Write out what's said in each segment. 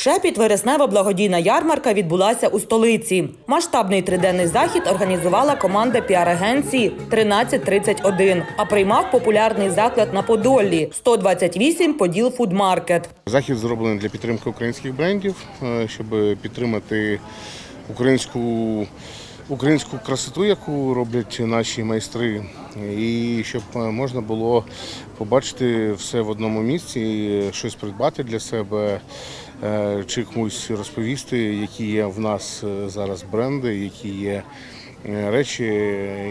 Шепіт вереснева благодійна ярмарка відбулася у столиці. Масштабний триденний захід організувала команда піар-агенції 1331, а приймав популярний заклад на Подоллі 128 Поділ Фудмаркет. Захід зроблений для підтримки українських брендів, е, щоб підтримати українську, українську красоту, яку роблять наші майстри, і щоб е, можна було побачити все в одному місці, щось придбати для себе, е, чи комусь розповісти, які є в нас е, зараз бренди, які є. Речі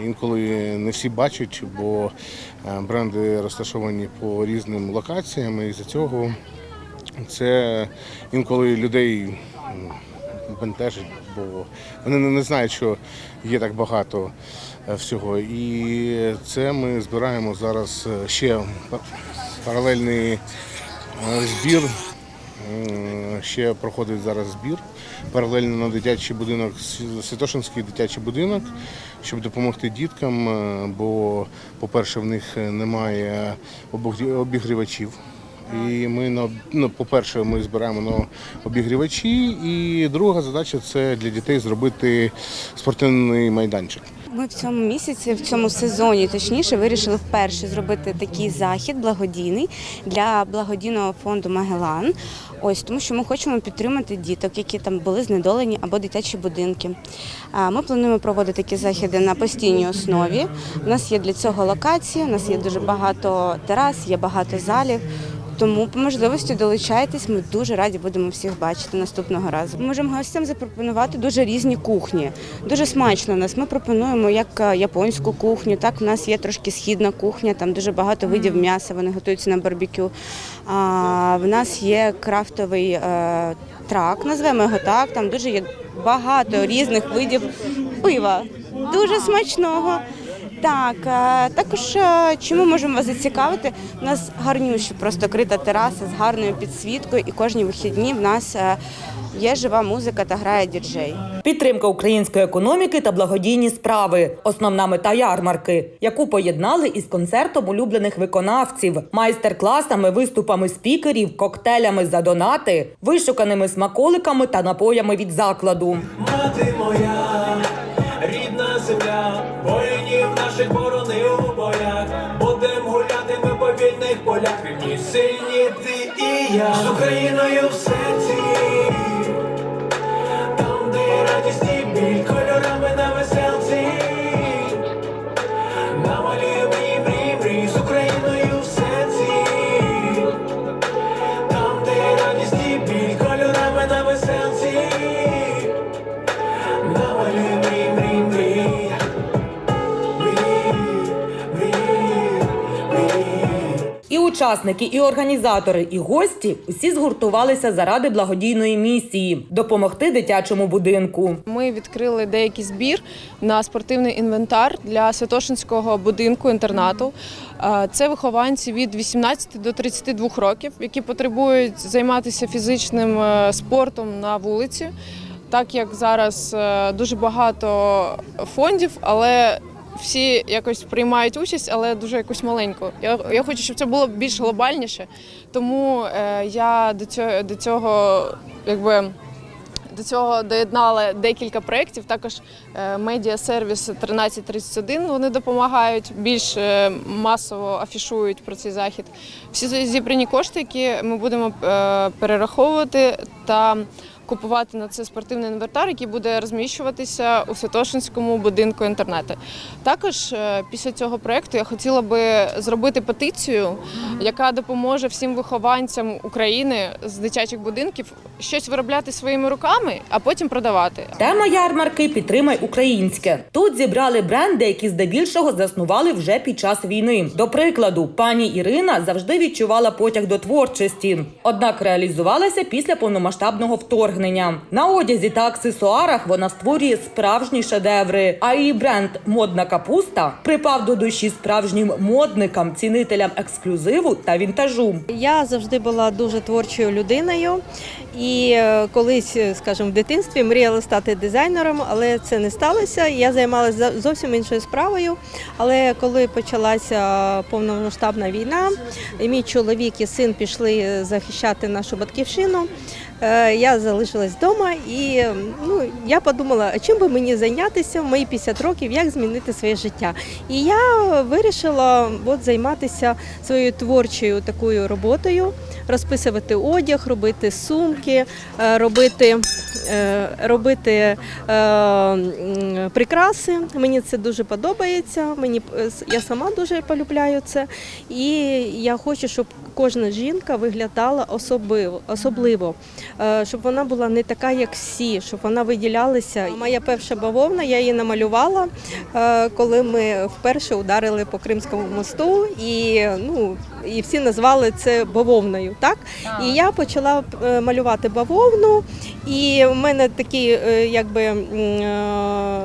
інколи не всі бачать, бо бренди розташовані по різним локаціям, і за цього це інколи людей бентежить, бо вони не знають, що є так багато е, всього. І це ми збираємо зараз е, ще паралельний е, збір. Ще проходить зараз збір паралельно на дитячий будинок, Святошинський дитячий будинок, щоб допомогти діткам, бо, по-перше, в них немає обігрівачів. І ми ну, по-перше, ми збираємо на обігрівачі, і друга задача це для дітей зробити спортивний майданчик. Ми в цьому місяці, в цьому сезоні, точніше, вирішили вперше зробити такий захід благодійний для благодійного фонду Магелан. Ось тому, що ми хочемо підтримати діток, які там були знедолені або дитячі будинки. Ми плануємо проводити такі заходи на постійній основі. У нас є для цього локації, у нас є дуже багато терас, є багато залів. Тому по можливості долучайтесь. Ми дуже раді будемо всіх бачити наступного разу. Ми можемо гостям запропонувати дуже різні кухні. Дуже смачно у нас. Ми пропонуємо як е, японську кухню, так в нас є трошки східна кухня, там дуже багато видів м'яса, вони готуються на барбекю. А, в нас є крафтовий е, трак, назвемо його так. Там дуже є багато різних видів пива. Дуже смачного. Так, е, також е, чому можемо вас зацікавити? У нас гарнюща просто крита тераса з гарною підсвіткою, і кожні вихідні в нас е, є жива музика та грає діджей. Підтримка української економіки та благодійні справи основна мета ярмарки, яку поєднали із концертом улюблених виконавців, майстер-класами, виступами спікерів, коктейлями за донати, вишуканими смаколиками та напоями від закладу. Мати моя, Вільні сильні ти і я з Україною в серці. Там, де радість і біль, учасники, і організатори, і гості усі згуртувалися заради благодійної місії допомогти дитячому будинку. Ми відкрили деякий збір на спортивний інвентар для Святошинського будинку інтернату. Це вихованці від 18 до 32 років, які потребують займатися фізичним е, спортом на вулиці. Так як зараз е, дуже багато фондів, але всі якось приймають участь, але дуже якось маленько. Я, я хочу, щоб це було більш глобальніше. Тому е, я до цього, до цього якби. До цього доєднали декілька проєктів. Також е, медіа-сервіс 1331 вони допомагають, більш е, масово афішують про цей захід. Всі зібрані кошти, які ми будемо е, перераховувати та купувати на це спортивний інвентар, який буде розміщуватися у Святошинському будинку інтернету. Також е, після цього проєкту я хотіла би зробити петицію, яка допоможе всім вихованцям України з дитячих будинків щось виробляти своїми руками, а потім продавати. Тема ярмарки Підтримай українське. Тут зібрали бренди, які здебільшого заснували вже під час війни. До прикладу, пані Ірина завжди відчувала потяг до творчості, однак реалізувалася після повномасштабного вторгнення. На одязі та аксесуарах вона створює справжні шедеври. А її бренд Модна капуста припав до душі справжнім модникам, цінителям ексклюзиву та вінтажу. Я завжди була дуже творчою людиною і е, колись, е, скажімо, в дитинстві мріяла стати дизайнером, але це не сталося. Я займалася зовсім іншою справою. Але коли почалася повномасштабна війна, і мій чоловік і син пішли захищати нашу батьківщину, Е, Я залишилась вдома і ну, я подумала, чим би мені зайнятися в мої 50 років, як змінити своє життя. І я вирішила от, займатися своєю творчою такою роботою, розписувати одяг, робити сумки, е, робити, е, робити е, прикраси. Мені це дуже подобається. Мені е, я сама дуже полюбляю це. І я хочу, щоб кожна жінка виглядала особливо, особливо, е, щоб вона була не така, як всі, щоб вона виділялася. Моя перша бавовна, я її намалювала, е, коли ми вперше ударили по Кримському мосту, і ну і всі назвали це бавовною. Так і я почала е, малювати бавовну, і в мене такий, якби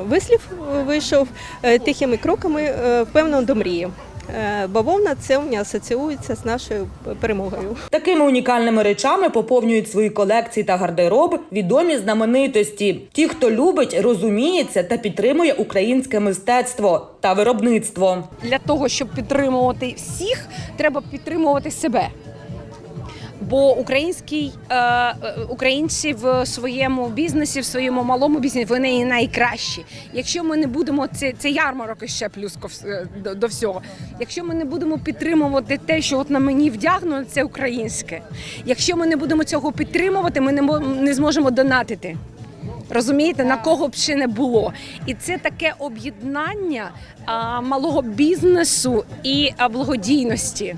вислів вийшов тихими кроками, впевнено до мрії. Е, Бавовна це у мене асоціюється з нашою перемогою. Такими унікальними речами поповнюють свої колекції та гардероб відомі знаменитості. Ті, хто любить, розуміється та підтримує українське мистецтво та виробництво. для того, щоб підтримувати всіх, треба підтримувати себе. Бо український е, е, українці в своєму бізнесі, в своєму малому бізнесі, вони і найкращі. Якщо ми не будемо це, це ярмарок ще плюс е, до, до всього. Якщо ми не будемо підтримувати те, що от на мені вдягнено, це українське. Якщо ми не будемо цього підтримувати, ми не, не зможемо донатити. Розумієте, на кого б ще не було, і це таке об'єднання малого бізнесу і благодійності.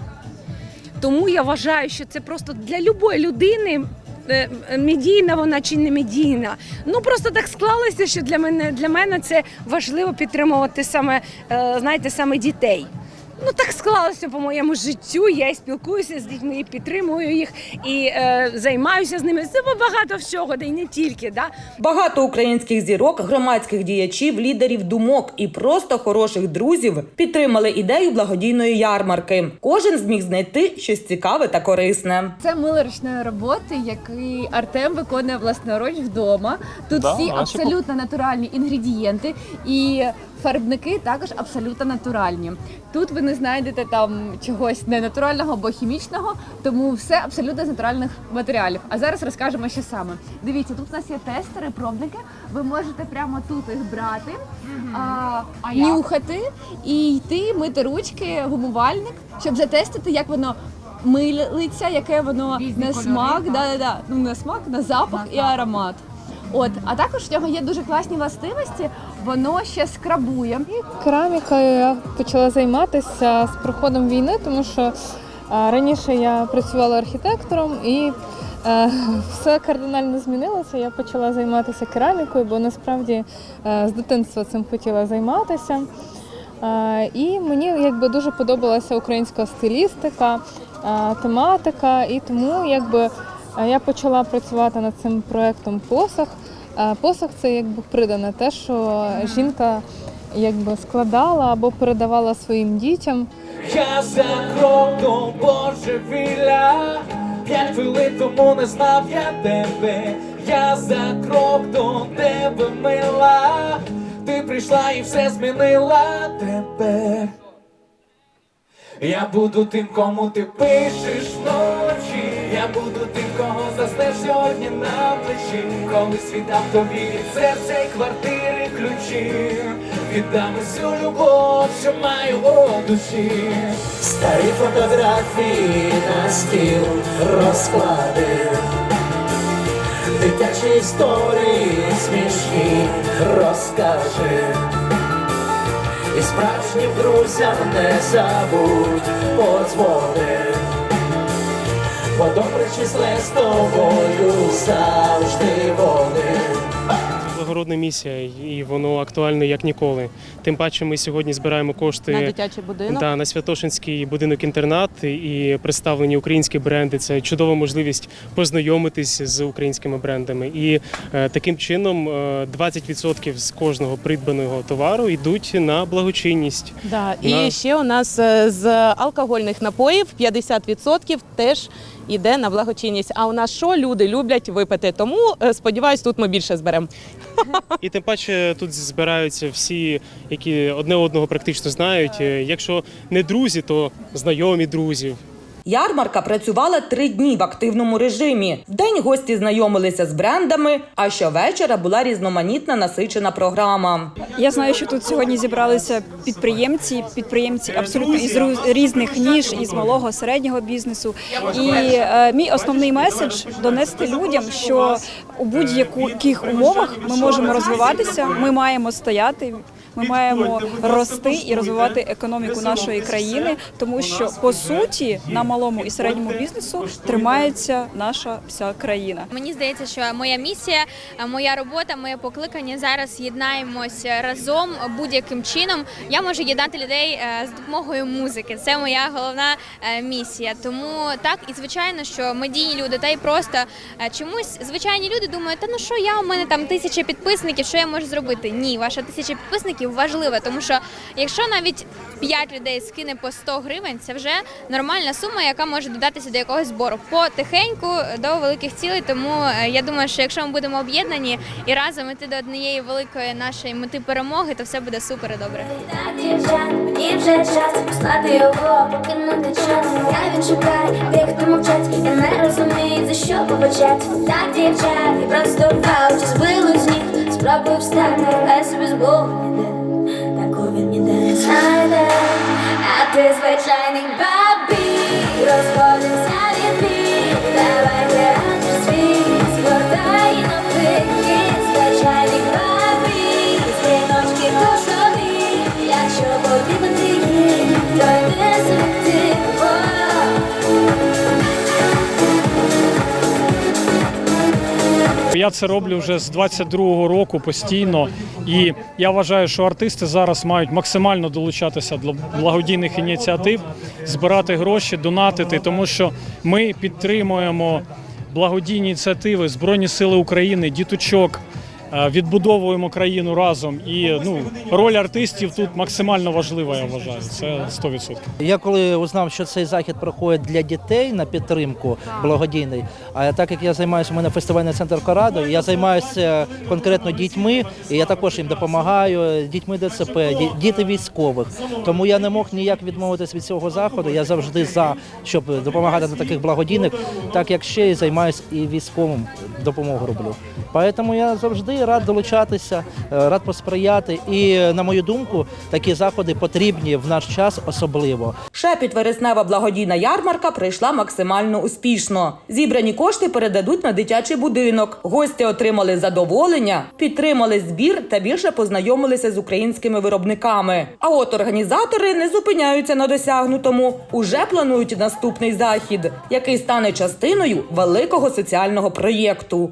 Тому я вважаю, що це просто для любої людини. е, е, Медійна вона чи не медійна. Ну просто так склалося, що для мене для мене це важливо підтримувати саме е, знаєте, саме дітей. Ну так склалося по моєму життю. Я і спілкуюся з дітьми, і підтримую їх, і е, займаюся з ними. Це багато всього, да й не тільки. Да? Багато українських зірок, громадських діячів, лідерів думок і просто хороших друзів підтримали ідею благодійної ярмарки. Кожен зміг знайти щось цікаве та корисне. Це мило ручної роботи, який Артем виконує власноруч вдома. Тут Да, всі абсолютно натуральні інгредієнти і фарбники також абсолютно натуральні. Тут ви не знайдете там чогось ненатурального або хімічного, тому все абсолютно з натуральних матеріалів. А зараз розкажемо, що саме. Дивіться, тут у нас є тестери, пробники. Ви можете прямо тут їх брати, а, нюхати і йти мити ручки, гумувальник, щоб затестити, як воно милиться, яке воно на смак, да, да, да. Ну, на смак, на запах і аромат. От, а також в нього є дуже класні властивості, воно ще скрабує. Керамікою я почала займатися з приходом війни, тому що а, раніше я працювала архітектором і е, все кардинально змінилося. Я почала займатися керамікою, бо насправді е, з дитинства цим хотіла займатися. Е, І мені якби дуже подобалася українська стилістика, е, тематика, і тому якби е, я почала працювати над цим проектом посох. Е, Посох це якби придане те, що жінка якби складала або передавала своїм дітям. Я за крок до божевілля, п'ять хвилин тому не знав я тебе. Я за крок до тебе мила. Ти прийшла і все змінила тебе. Я буду тим, кому ти пишеш вночі. Я буду тим, сьогодні на плечі. Коли світам тобі від серця і квартири ключі. Віддам усю любов, що маю у душі. Старі фотографії на стіл розклади. Дитячі історії смішні розкажи. І справжнім друзям не забудь подзвони. Бо добре чи зле з тобою завжди вони. Благородна місія, і воно актуальне як ніколи. Тим паче, ми сьогодні збираємо кошти на дитячий будинок. да, на Святошинський будинок-інтернат і представлені українські бренди. Це чудова можливість познайомитись з українськими брендами. І е, таким чином е, 20% з кожного придбаного товару йдуть на благочинність. Да. І На- ще у нас е, з алкогольних напоїв 50% теж йде на благочинність. А у нас що люди люблять випити? Тому е, сподіваюсь, тут ми більше зберемо. І тим паче тут збираються всі, які одне одного практично знають. Е, Якщо не друзі, то знайомі друзів. Ярмарка працювала три дні в активному режимі. Вдень гості знайомилися з брендами, а щовечора була різноманітна насичена програма. Я знаю, що тут сьогодні зібралися підприємці, підприємці абсолютно із різних ніж, із малого середнього бізнесу. І е, мій основний меседж донести людям, що у будь-яких умовах ми можемо розвиватися, ми маємо стояти. Ми маємо рости і розвивати економіку нашої країни, тому що по суті на малому і середньому бізнесу тримається наша вся країна. Мені здається, що моя місія, моя робота, моє покликання зараз єднаємось разом будь-яким чином. Я можу єднати людей е, з допомогою музики. Це моя головна е, місія. Тому так і звичайно, що медійні люди, та й просто е, чомусь звичайні люди думають, та ну що я у мене там тисяча підписників, що я можу зробити? Ні, ваша тисяча підписників важлива, тому що якщо навіть 5 людей скине по 100 гривень, це вже нормальна сума, яка може додатися до якогось збору потихеньку до великих цілей. Тому е, я думаю, що якщо ми будемо об'єднані і разом іти до однієї великої нашої мети перемоги, то все буде супер і добре. Мені вже час послати його, покинути час. Я він шукає тих, хто мовчать, я не розумію, за що побачать. Так, дівчат, і просто вау, чи збило з ніг, спробую встати, але собі з ніде не знайде, а ти звичайний Я це роблю вже з 22-го року постійно, і я вважаю, що артисти зараз мають максимально долучатися до благодійних ініціатив, збирати гроші, донатити, тому що ми підтримуємо благодійні ініціативи Збройні Сили України, діточок. Е, Відбудовуємо країну разом, і ну роль артистів тут максимально важлива. Я вважаю. Це 100%. Я коли узнав, що цей захід проходить для дітей на підтримку благодійний, а так як я займаюся, у мене фестивальний центр Корадо, я займаюся конкретно дітьми, і я також їм допомагаю, дітьми ДЦП, діти військових. Тому я не мог ніяк відмовитись від цього заходу. Я завжди за, щоб допомагати на таких благодійних, так як ще й займаюся і військовим допомогу роблю. Тому я завжди рад долучатися, е, рад посприяти. І на мою думку, такі заходи потрібні в наш час особливо. Шепіт вереснева благодійна ярмарка пройшла максимально успішно. Зібрані кошти передадуть на дитячий будинок. Гості отримали задоволення, підтримали збір та більше познайомилися з українськими виробниками. А от організатори не зупиняються на досягнутому. Уже планують наступний захід, який стане частиною великого соціального проєкту.